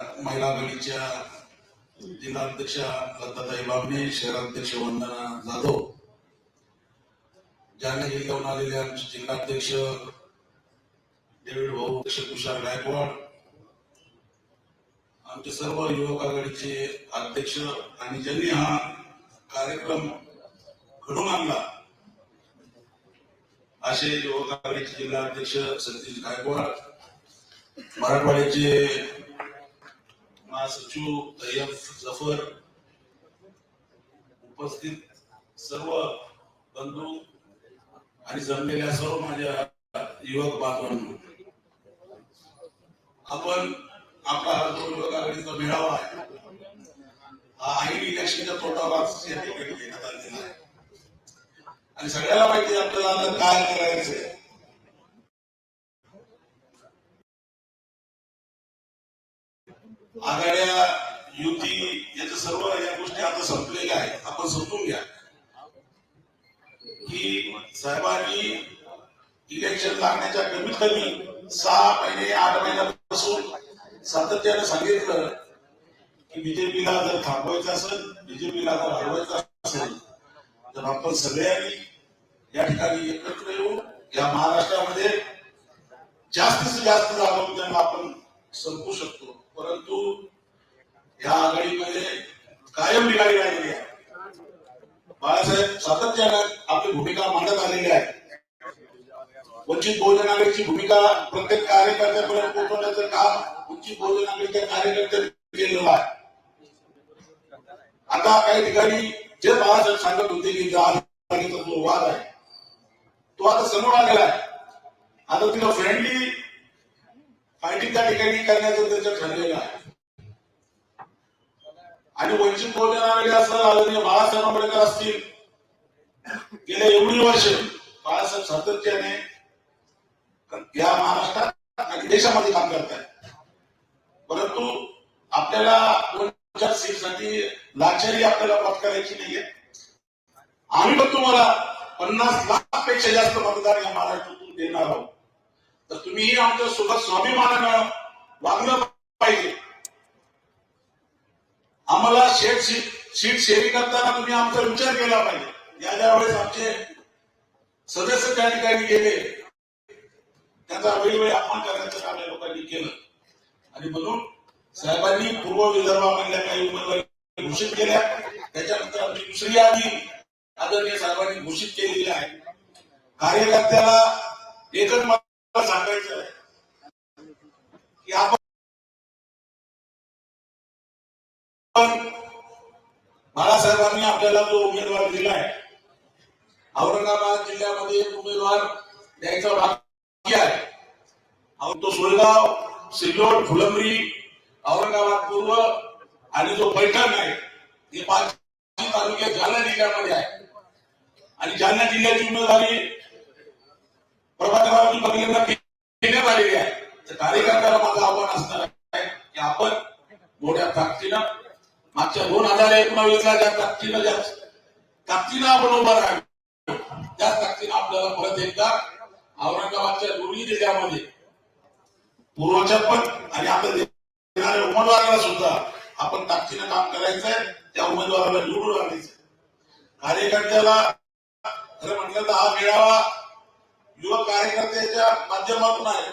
महिला आघाडीच्या जिल्हाध्यक्ष लताताई बाबणे शहराध्यक्ष वंदना जाधव जालना जिल्ह्याहून आलेले आमचे जिल्हाध्यक्ष डेव्हिड भाऊ अध्यक्ष तुषार गायकवाड आमचे सर्व युवक आघाडीचे अध्यक्ष आणि ज्यांनी हा कार्यक्रम घडून आणला असे युवक आघाडीचे जिल्हाध्यक्ष सतीश गायकवाड मराठवाड्याचे महासचिव तय्यब जफर उपस्थित सर्व बंधू आणि जमलेल्या सर्व माझ्या युवक बांधवांनो. आपण आपला हा जो युवक आघाडीचा मेळावा आहे. हा आईन इलेक्शनच्या तोटावर या ठिकाणी घेण्यात आलेला आहे आणि सगळ्याला माहिती आपल्याला आता काय करायचंय. आघाड्या युती याच्या सर्व या गोष्टी आता संपलेल्या आहेत आपण समजून घ्या. की साहेबांनी इलेक्शन लागण्याच्या कमीत कमी सहा महिने आठ महिन्यापासून सातत्याने सांगितलं की बीजेपीला जर थांबवायचं असेल बीजेपीला जर हरवायचं असेल तर आपण सगळ्यांनी या ठिकाणी एकत्र येऊन या महाराष्ट्रामध्ये जास्तीत जास्त जागा त्यांना आपण संपू शकतो. परंतु या आघाडीमध्ये कायम निघाली राहिलेली आहे बाळासाहेब सातत्यानं भूमिका मांडत आहे वंचित बहुजन आघाडीची भूमिका प्रत्येक कार्यकर्त्यापर्यंत पोहोचवण्याचं काम वंचित बहुजन आघाडीच्या कार्यकर्त्यांनी केलेलं आहे आता काही ठिकाणी जे बाळासाहेब सांगत होते की जो वाद आहे तो आता समोर आलेला आहे आता तिला फ्रेंडली फायटिंग त्या ठिकाणी करण्याचं त्याचं ठरलेलं आहे. आणि वंचित बहुजन आघाडी असं आदरणीय बाळासाहेब आंबेडकर असतील. गेल्या एवढी वर्ष बाळासाहेब सातत्याने या महाराष्ट्रात आणि देशामध्ये काम करत आहेत परंतु आपल्याला दोन चार सीटसाठी लाचारी आपल्याला पत्करायची नाहीये. आम्ही पण तुम्हाला पन्नास लाखपेक्षा जास्त मतदार या महाराष्ट्रातून देणार आहोत. तर तुम्हीही आमच्यासोबत स्वाभिमानानं वागलं पाहिजे. आम्हाला शेट सीट सीट शेअरी करताना तुम्ही आमचा विचार केला पाहिजे. या ज्या वेळेस आमचे सदस्य त्या ठिकाणी गेले त्याचा वेळोवेळी अपमान करण्याचं काम या लोकांनी केलं. आणि म्हणून साहेबांनी पूर्व विदर्भामधल्या काही उमेदवारी घोषित केल्या. त्याच्यानंतर आमची दुसरी यादी आदरणीय साहेबांनी घोषित केलेली आहे. कार्यकर्त्याला एकच सांगायचं आहे. की आपण बाळासाहेबांनी आपल्याला जो उमेदवार दिलाय औरंगाबाद जिल्ह्यामध्ये एक उमेदवार द्यायचा बाकी आहे. तो सुळगाव सिल्लोड फुलंब्री औरंगाबाद पूर्व आणि जो पैठण आहे हे पाच तालुक्यात जालना जिल्ह्यामध्ये आहे. आणि जालना जिल्ह्याची उमेदवारी प्रभाकररावजी बघलेंना घेण्यात आलेली आहे. तर कार्यकर्त्याला माझं आव्हान असणार आहे की आपण मोठ्या ताकदीनं मागच्या दोन हजार एकोणावीसला ज्या ताकदीनं ज्या ताकदीनं आपण उभा राहिलो त्या ताकदीनं आपल्याला परत एकदा औरंगाबादच्या दोन्ही जिल्ह्यामध्ये पूर्वच्या पण आणि आपल्या देणाऱ्या उमेदवाराला सुद्धा आपण ताकदीनं काम करायचंय त्या उमेदवाराला निवडून आणायचं कार्यकर्त्याला खरं म्हटलं तर हा मेळावा युवक कार्यकर्त्याच्या माध्यमातून आहे.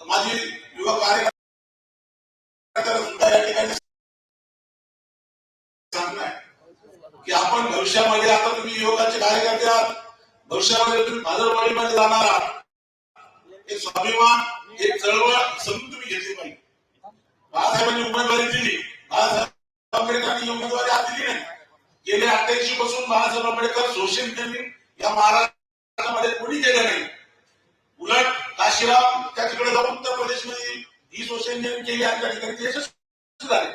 तर माझी युवक कार्यकर्त्याला या ठिकाणी सांगणं आहे की आपण भविष्यामध्ये आता तुम्ही युवकाचे कार्यकर्ते आहात. भविष्यामध्ये तुम्ही बाजारवाडीमध्ये जाणार आहात. एक स्वाभिमान एक चळवळ समजून तुम्ही घेतली पाहिजे. बाळासाहेबांनी उमेदवारी दिली. बाळासाहेब आंबेडकरांनी उमेदवारी आज दिली नाही. गेले अठ्ठ्याऐंशी पासून बाळासाहेब आंबेडकर सोशल त्यांनी या भारतामध्ये कोणी केलं नाही. उलट काशीराम त्या तिकडे जाऊन उत्तर प्रदेशमध्ये ही सोशल इंजिनिअरिंग केली आणि त्या ठिकाणी ते यशस्वी झाले.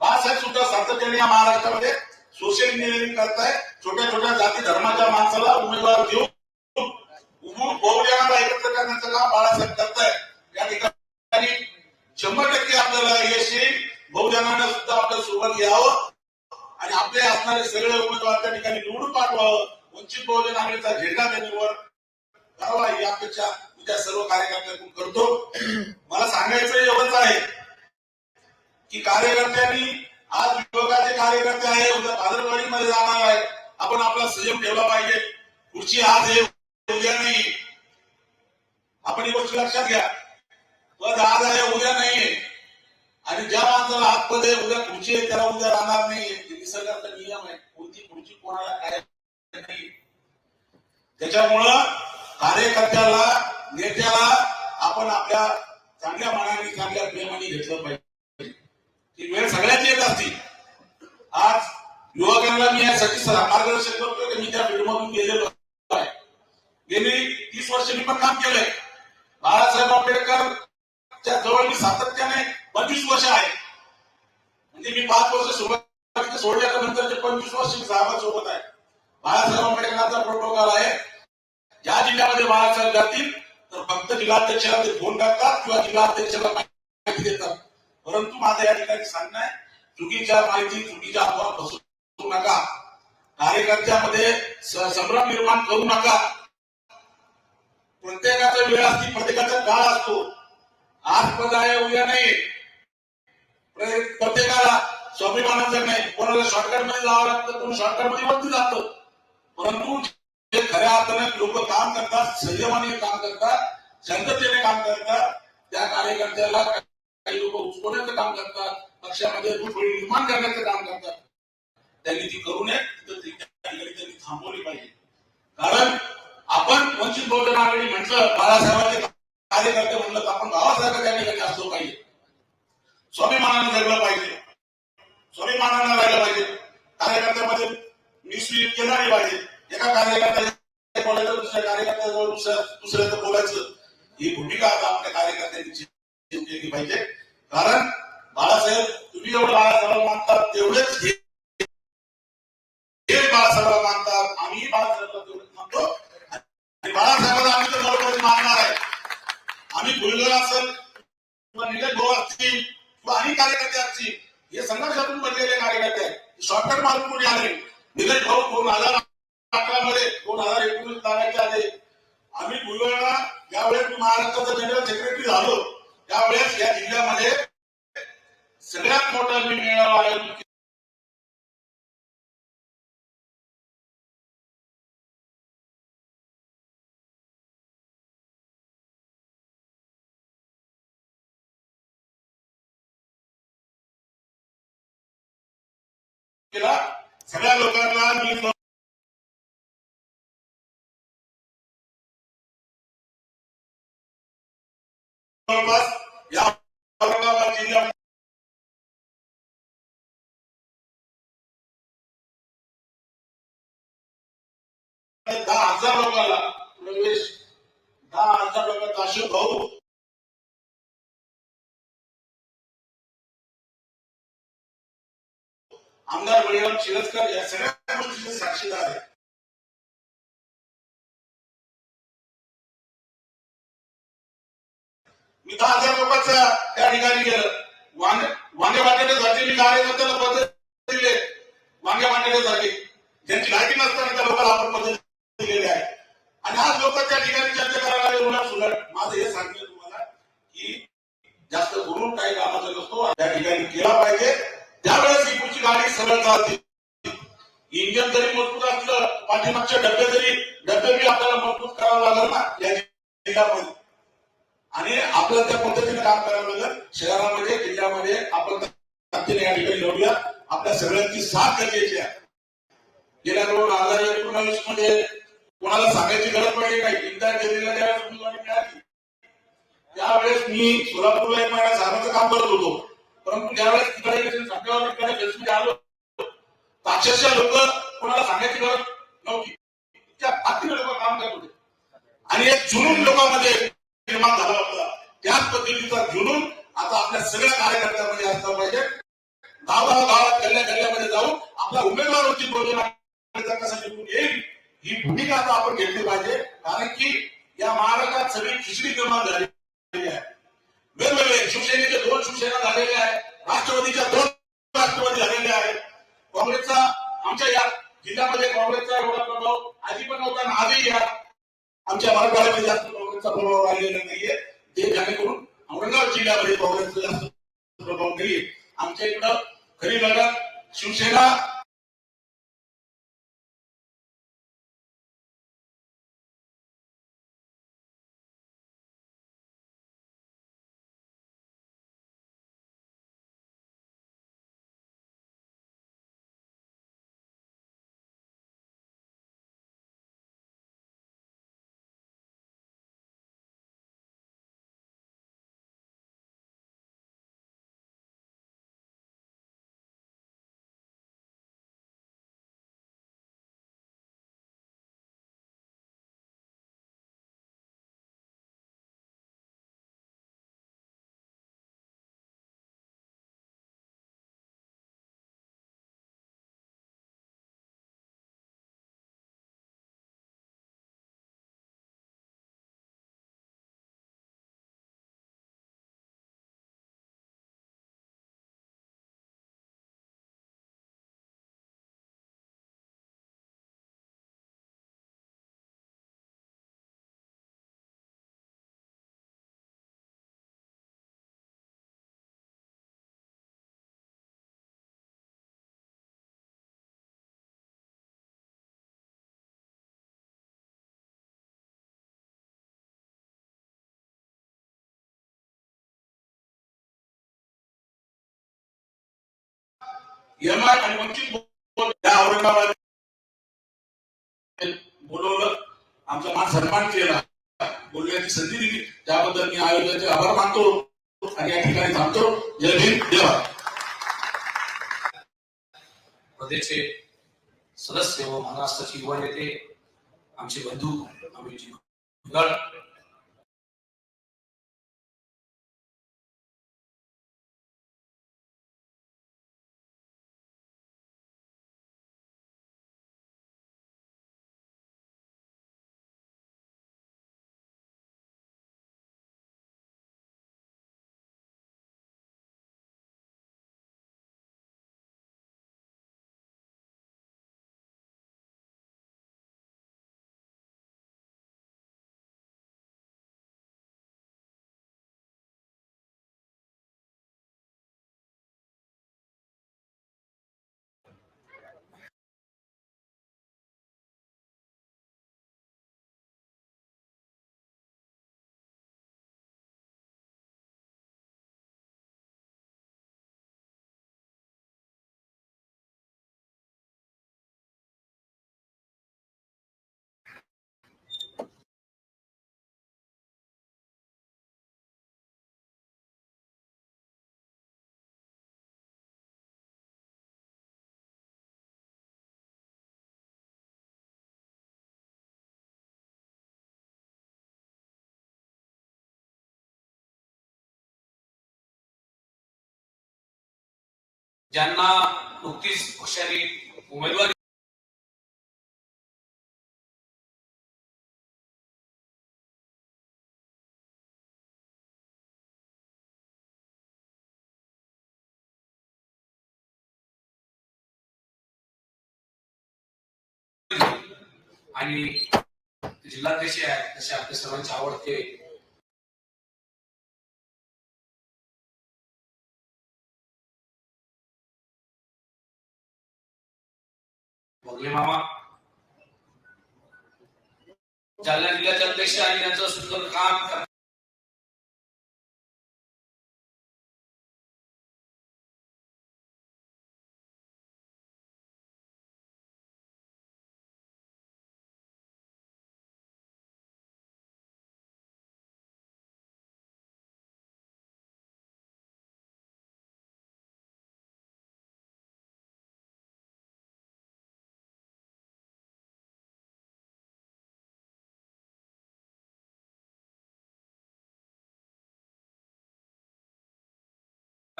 बाळासाहेब सुद्धा सातत्याने या महाराष्ट्रामध्ये सोशल इंजिनिअरिंग करताय. छोट्या छोट्या जाती धर्माच्या माणसाला उमेदवार देऊन बहुजनाला एकत्र करण्याचं काम बाळासाहेब करताय या ठिकाणी शंभर टक्के आपल्याला यश येईल. बहुजनांना सुद्धा आपल्यासोबत यावं आणि आपले असणारे सगळे उमेदवार त्या ठिकाणी निवडून पाठवावं. वंचित बहुजन आघाडीचा झेंडा त्यांच्यावर करावा यापेक्षा अपेक्षा उद्या सर्व कार्यकर्त्यांकडून करतो. मला सांगायचं एवढंच आहे की कार्यकर्त्यांनी आज विभागाचे कार्यकर्ते आहे उद्या भादरवाडी मध्ये जाणार आहे. आपण आपला संयम ठेवला पाहिजे. पुढची आज हे उद्या नाही. आपण ही गोष्ट लक्षात घ्या. पद आज आहे उद्या नाहीये आणि ज्या माणसाला हात पद आहे उद्या खुर्ची आहे त्याला उद्या राहणार नाही निसर्गाचा नियम आहे. कोणती खुर्ची कोणाला काय त्याच्यामुळं कार्यकर्त्याला नेत्याला आपण आपल्या चांगल्या मनाने चांगल्या प्रेमाने घेतलं पाहिजे. ती वेळ सगळ्यांची येत असते. आज युवकांना मी यासाठी सर- मार्गदर्शन करतो की मी त्या फील्डमधून गेलेलो आहे. गेली तीस वर्ष मी पण काम केलंय. बाळासाहेब आंबेडकरच्या जवळ मी सातत्याने पंचवीस वर्ष आहे. म्हणजे मी पाच वर्ष सुरुवात सोडल्यानंतर पंचवीस वर्ष मी साहेबांसोबत आहे. बाळासाहेब आंबेडकरांचा प्रोटोकॉल आहे. ज्या जिल्ह्यामध्ये बाळासाहेब जातील तर फक्त जिल्हाध्यक्षाला ते फोन करतात किंवा जिल्हाध्यक्षाला माहिती देतात. परंतु माझं या ठिकाणी सांगणं आहे चुकीच्या माहिती चुकीच्या अफवा फसवू नका. कार्यकर्त्यामध्ये संभ्रम निर्माण करू नका. प्रत्येकाचा वेळ असते प्रत्येकाचा काळ असतो. आज पद आहे उद्या नाही. प्रत्येकाला स्वाभिमानाचं नाही. कोणाला शॉर्टकटमध्ये जावं लागतं कोणी शॉर्टकटमध्ये वरती जातं. परंतु जे खऱ्या अर्थाने लोक काम करतात संयमाने काम करतात शांततेने काम करतात त्या कार्यकर्त्याला काही लोक उचकवण्याचं काम करतात पक्षामध्ये दुफळी निर्माण करण्याचं काम करतात. त्यांनी ती करू नये त्यांनी थांबवली पाहिजे. कारण आपण वंचित बहुजन आघाडी म्हटलं बाळासाहेबांचे कार्यकर्ते म्हणलं तर आपण बाबासाहेब त्या ठिकाणी असलो पाहिजे. स्वाभिमानाने जगलं पाहिजे. स्वाभिमानानं राहिलं पाहिजे. कार्यकर्त्यामध्ये मिसयूज केला पाहिजे एका कार्यकर्त्याच्या बोलायचं दुसऱ्या कार्यकर्त्याजवळ दुसऱ्या दुसऱ्याचं बोलायचं. ही भूमिका आता आपल्या कार्यकर्त्यांची केली पाहिजे? कारण बाळासाहेब तुम्ही जेवढं बाळासाहेब मानतात तेवढेच हे बाळासाहेब मानतात आम्ही बाळासाहेब तेवढेच मानतो. आणि बाळासाहेबांना आम्ही तर जवळपास मानणार आहे. आम्ही भुलगर असेल किंवा निलेश भाऊ असतील किंवा अनेक कार्यकर्ते असतील हे संघर्षातून बनलेले कार्यकर्ते आहेत. शॉर्टकट मारून कोणी आले? निलेश भाऊ दोन हजार अकरा मध्ये दोन हजार एकोणीस लागायचे आले आम्ही भुलगडला ज्यावेळेस मी महाराष्ट्राचा जनरल सेक्रेटरी झालो त्यावेळेस या जिल्ह्यामध्ये सगळ्यात मोठा मी मेळावा आयोजित केला. सगळ्या लोकांना मी जवळपास या आमदार बळीराम शिरसकर या सगळ्या गोष्टीचे साक्षीदार आहेत. मी दहा हजार लोकांचा त्या ठिकाणी गेलं. वांगे वांगे वाटेने झाले मी कार्यकर्त्याला पद दिले. वांगे वाटेने झाले ज्यांची लायकी नसताना त्या लोकांना आपण पद दिलेले आहे. आणि आज लोक त्या ठिकाणी चर्चा करायला लागले उलट सुलट. माझं हे सांगितलं तुम्हाला की जास्त बोलून काही कामाचा नसतो. त्या ठिकाणी केला पाहिजे. त्यावेळेस ही गाडी सरळ चालते. इंजन जरी मजबूत असलं पाठीमागचे डबे जरी डबे बी आपल्याला मजबूत करावं लागलं ना या जिल्ह्यामध्ये. आणि आपल्याला त्या पद्धतीने काम करावं लागलं. शहरामध्ये जिल्ह्यामध्ये आपण या ठिकाणी लढूया आपल्या सगळ्यांची साथ गरजेची आहे. गेल्या दोन हजार एकोणावीसमध्ये कोणाला सांगायची गरज पडली नाही. इंदिरा केलेल्या त्यावेळेस उमेदवारी मिळाली त्यावेळेस मी सोलापूरला एक महिना झाडाचं काम करत होतो. परंतु ज्यावेळेस तिकडे गेले, फेसबुक आलो. तर अक्षरशः लोक कोणाला सांगायची गरज नव्हती. त्या ताकदीने लोक काम करत होते. आणि एक जुनून लोकांमध्ये निर्माण झाला होता. त्याच पद्धतीचा जुनून आता आपल्या सगळ्या कार्यकर्त्यांमध्ये असला पाहिजे. गावागाव गावात गल्ल्या गल्ल्यामध्ये जाऊन आपला उमेदवार होती बरोबर कसा येईल ही भूमिका आता आपण घेतली पाहिजे. कारण की या महाराष्ट्रात सगळी खिचडी निर्माण झाली. वेगवेगळे शिवसेनेचे दोन शिवसेना झालेले आहे. राष्ट्रवादीच्या दोन राष्ट्रवादी झालेले आहेत काँग्रेसचा आमच्या या जिल्ह्यामध्ये काँग्रेसचा एवढा प्रभाव आधी पण नव्हता आणि आजही या आमच्या मराठवाड्यामध्ये जास्त काँग्रेसचा प्रभाव आलेला नाहीये. ते जेणेकरून औरंगाबाद जिल्ह्यामध्ये काँग्रेसचा जास्त प्रभाव नाहीये. आमच्या आमच्या इकडं खरी लढत शिवसेना यमाय आणि वंचित या औरंगाबाद बोलवलं. आमचा मान सन्मान केला. बोलण्याची संधी दिली. त्याबद्दल मी आयोजकाचे आभार मानतो आणि या ठिकाणी थांबतो. जय भीम जय प्रदेशचे सदस्य व महाराष्ट्राचे युवा नेते आमचे बंधू अमितजी ज्यांना नुकतीच पक्षाने उमेदवारी आणि जिल्हाध्यक्ष आहे तसे आपल्या सर्वांचे आवडते बघले मामा. जालना जिल्ह्याचे अध्यक्ष आणि त्यांचं सुंदर काम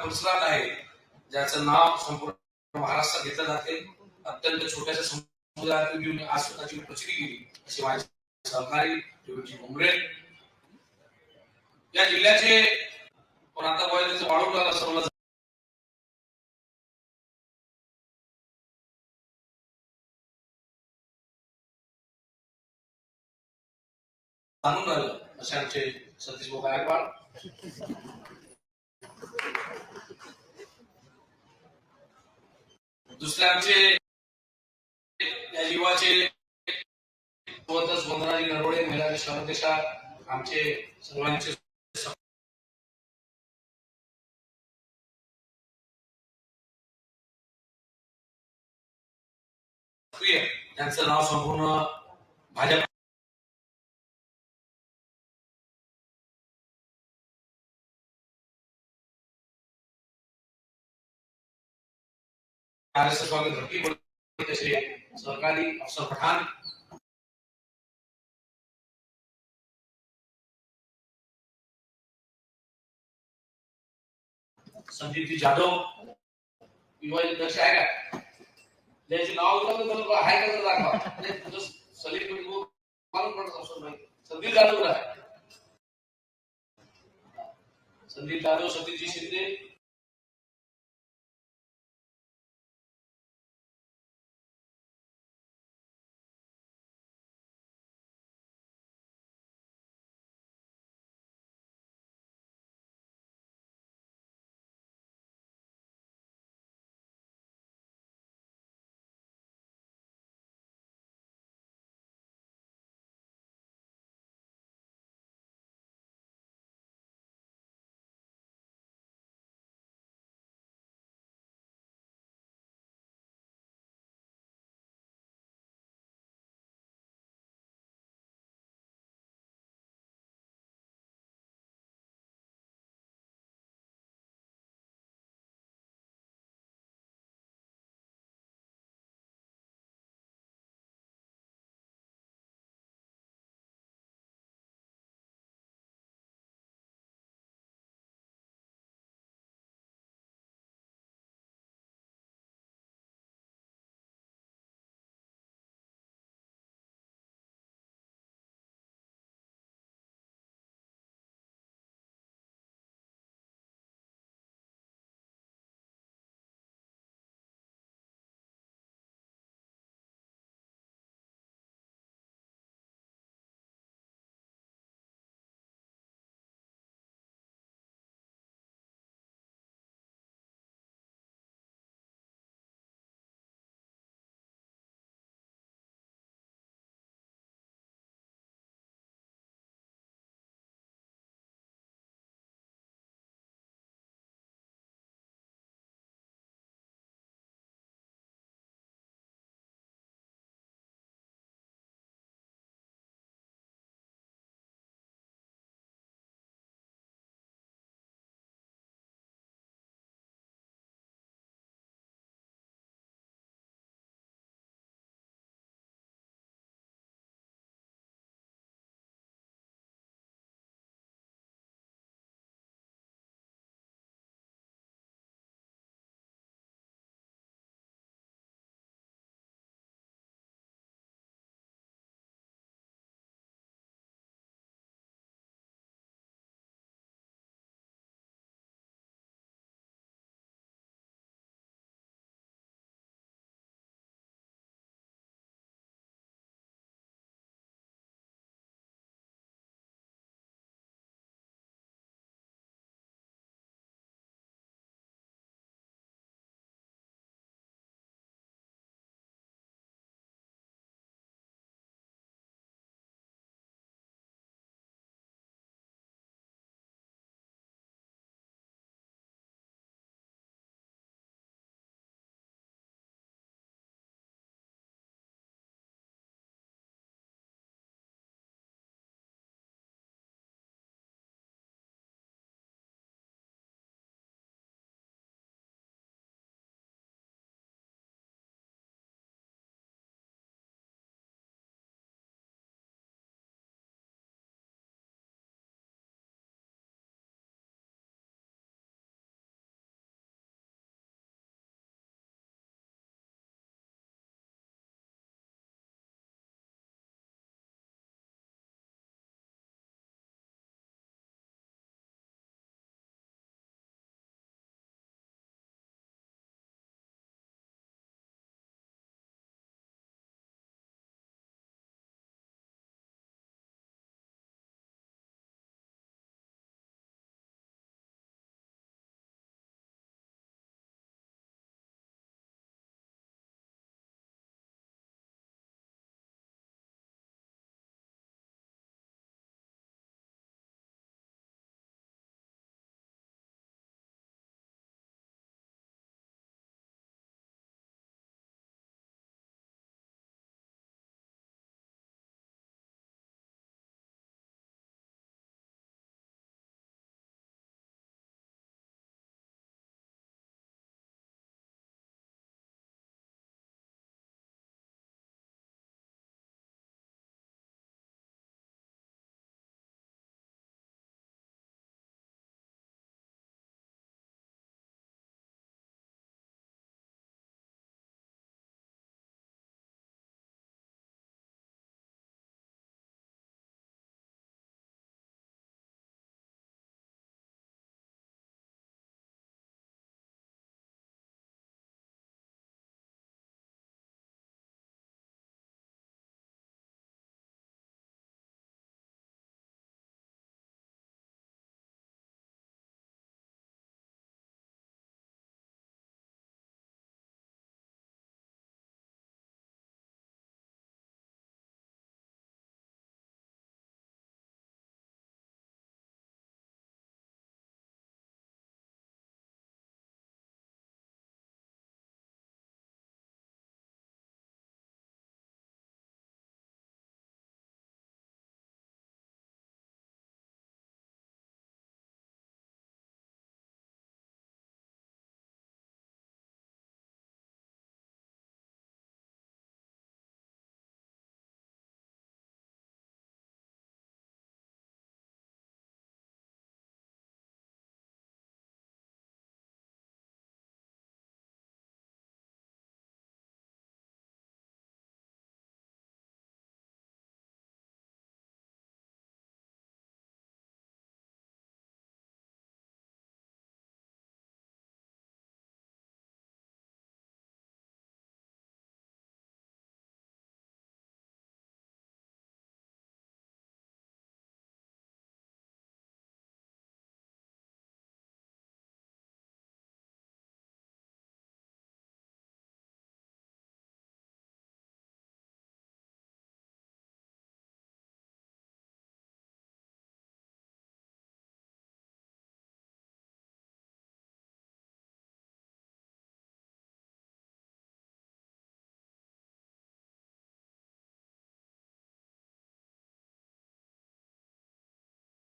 कर- आहे ज्याचं नाव संपूर्ण महाराष्ट्रात घेतलं जाते. अत्यंत छोट्याशा समुदायातून घेऊन आज स्वतःची प्रचिती केली असे माझे सहकारी योगी भुमरे या जिल्ह्याचे पण आता वय त्याचं वाढून झालं असं मला जाणून राहिलं असे आमचे सतीश भाऊ गायकवाड. दुसरे आमचे या युवाचे सोबतच नरवडे महिला शहराध्यक्षा आमचे सर्वांचे त्यांचं नाव संपूर्ण भाजप आरएसएस वाले धरती पर तसे सरकारी अफसर पठाण संदीपजी जाधव युवा अध्यक्ष आहे का ज्याचे नाव विचारलं तर आहे का तर दाखवा म्हणजे तुझं सलीम कोणी को मालूम पडत अवसर नाही संदीप जाधव आहे संदीप जाधव सतीशजी शिंदे।